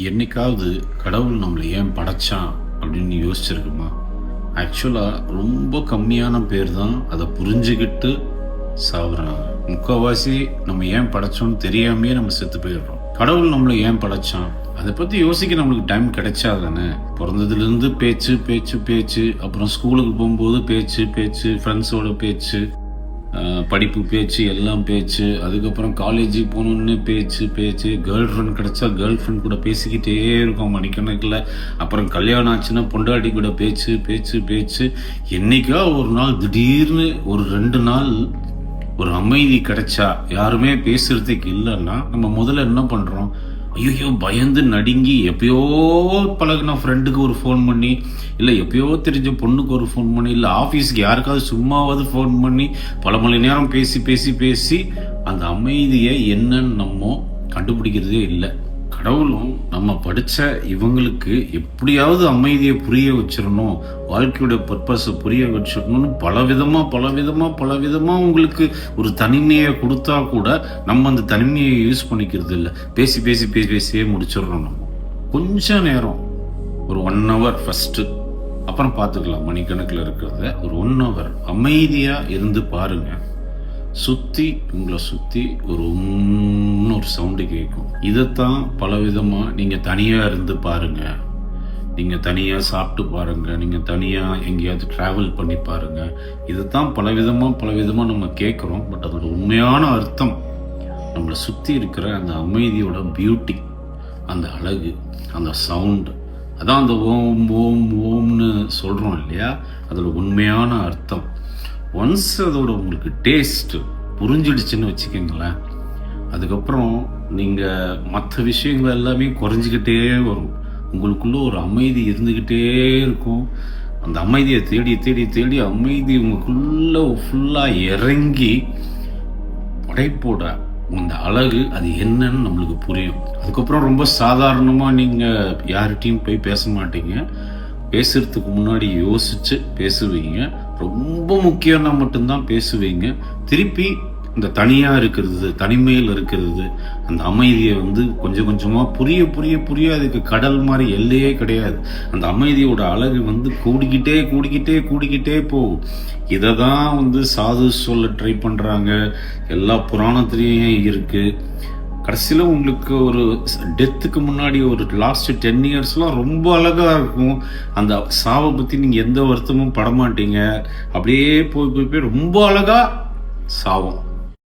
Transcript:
என்னைக்காவது கடவுள் நம்மளை ஏன் படைச்சான் அப்படின்னு யோசிச்சிருக்குமா? ஆக்சுவலாக ரொம்ப கம்மியான பேர் தான் அதை புரிஞ்சுக்கிட்டு சாகுறாங்க முக்கால்வாசி நம்ம ஏன் படைச்சோம்னு தெரியாமையே நம்ம செத்து போயிடுறோம். கடவுள் நம்மளை ஏன் படைச்சான்? அதை பற்றி யோசிக்க நம்மளுக்கு டைம் கிடைச்சா தானே? பிறந்ததுலேருந்து பேச்சு பேச்சு பேச்சு அப்புறம் ஸ்கூலுக்கு போகும்போது பேச்சு பேச்சு ஃப்ரெண்ட்ஸோட பேச்சு படிப்பு பேச்சு எல்லாம் பேச்சு அதுக்கப்புறம் காலேஜுக்கு போகணுன்னு பேச்சு பேச்சு கேர்ள் ஃப்ரெண்ட் கிடைச்சா கேர்ள் ஃப்ரெண்ட் கூட பேசிக்கிட்டே இருக்கோம் மணிக்கணக்கில். அப்புறம் கல்யாணம் ஆச்சுன்னா பொண்டாட்டி கூட பேச்சு பேச்சு பேச்சு. என்னைக்கா ஒரு நாள் திடீர்னு ஒரு ரெண்டு நாள் ஒரு அமைதி கிடைச்சா யாருமே பேசுகிறதுக்கு இல்லைன்னா நம்ம முதல்ல என்ன பண்ணுறோம் ஐயோ பயந்து நடுங்கி எப்பயோ பழகின ஃப்ரெண்டுக்கு ஒரு ஃபோன் பண்ணி இல்லை எப்பயோ தெரிஞ்ச பொண்ணுக்கு ஒரு ஃபோன் பண்ணி இல்லை ஆஃபீஸ்க்கு யாருக்காவது சும்மாவது ஃபோன் பண்ணி பல மணி நேரம் பேசி பேசி பேசி அந்த அமைதியை என்னன்னு நம்ம கண்டுபிடிக்கிறதே இல்லை. கடவுளும் நம்ம படித்த இவங்களுக்கு எப்படியாவது அமைதியை புரிய வச்சிடணும் வாழ்க்கையோட பர்பஸை புரிய வச்சிடணும்னு பல பலவிதமாக பலவிதமாக உங்களுக்கு ஒரு தனிமையை கொடுத்தா கூட நம்ம அந்த தனிமையை யூஸ் பண்ணிக்கிறது இல்லை. பேசி பேசி பேசி பேசியே முடிச்சிடுறோம் நம்ம. கொஞ்சம் நேரம் ஒரு ஒன் ஹவர் ஃபஸ்ட்டு அப்புறம் பார்த்துக்கலாம் மணிக்கணக்கில் இருக்கிறத. ஒரு ஒன் ஹவர் அமைதியாக இருந்து பாருங்கள் சுத்தி உங்களை சுத்தி ஒரு உம்னு ஒரு சவுண்டு கேட்கும் இதைத்தான் பல விதமாக நீங்கள் தனியாக இருந்து பாருங்க. நீங்கள் தனியாக சாப்பிட்டு பாருங்க. நீங்கள் தனியாக எங்கேயாவது ட்ராவல் பண்ணி பாருங்க. இதைத்தான் பல விதமாக பல நம்ம கேட்குறோம் பட் அதோட உண்மையான அர்த்தம் நம்மளை சுற்றி இருக்கிற அந்த அமைதியோட பியூட்டி அந்த அழகு அந்த சவுண்டு அதான் அந்த ஓம் ஓம் ஓம்னு சொல்கிறோம் இல்லையா? அதோட உண்மையான அர்த்தம். ஒன்ஸ் அதோட உங்களுக்கு டேஸ்ட்டு புரிஞ்சிடுச்சுன்னு வச்சுக்கோங்களேன் அதுக்கப்புறம் நீங்கள் மற்ற விஷயங்கள் எல்லாமே குறைஞ்சிக்கிட்டே வரும். உங்களுக்குள்ள ஒரு அமைதி இருந்துக்கிட்டே இருக்கும். அந்த அமைதியை தேடி தேடி தேடி அமைதி உங்களுக்குள்ளே ஃபுல்லாக இறங்கி படைப்போட அந்த அழகு அது என்னன்னு நம்மளுக்கு புரியும். அதுக்கப்புறம் ரொம்ப சாதாரணமாக நீங்கள் யார்கிட்டையும் போய் பேச மாட்டீங்க. பேசுறதுக்கு முன்னாடி யோசிச்சு பேசுவீங்க. ரொம்ப முக்கியம்னா மட்டும்தான் பேசுவீங்க. திருப்பி இந்த தனியாக இருக்கிறது தனிமையில் இருக்கிறது அந்த அமைதியை வந்து கொஞ்சம் கொஞ்சமாக புரிய புரிய புரிய அதுக்கு கடல் மாதிரி எல்லையே கிடையாது. அந்த அமைதியோட அழகு வந்து கூடிக்கிட்டே கூடிக்கிட்டே கூடிக்கிட்டே போகும். இதை தான் வந்து சாது சொல்ல ட்ரை பண்ணுறாங்க எல்லா புராணத்திலையும் இருக்குது கடைசியில் உங்களுக்கு ஒரு டெத்துக்கு முன்னாடி ஒரு லாஸ்ட் டென் இயர்ஸ்லாம் ரொம்ப அழகாக இருக்கும். அந்த சாவை பற்றி நீங்கள் எந்த வருத்தமும் படமாட்டீங்க. அப்படியே போய் போய் போய் ரொம்ப அழகாக சாவும்.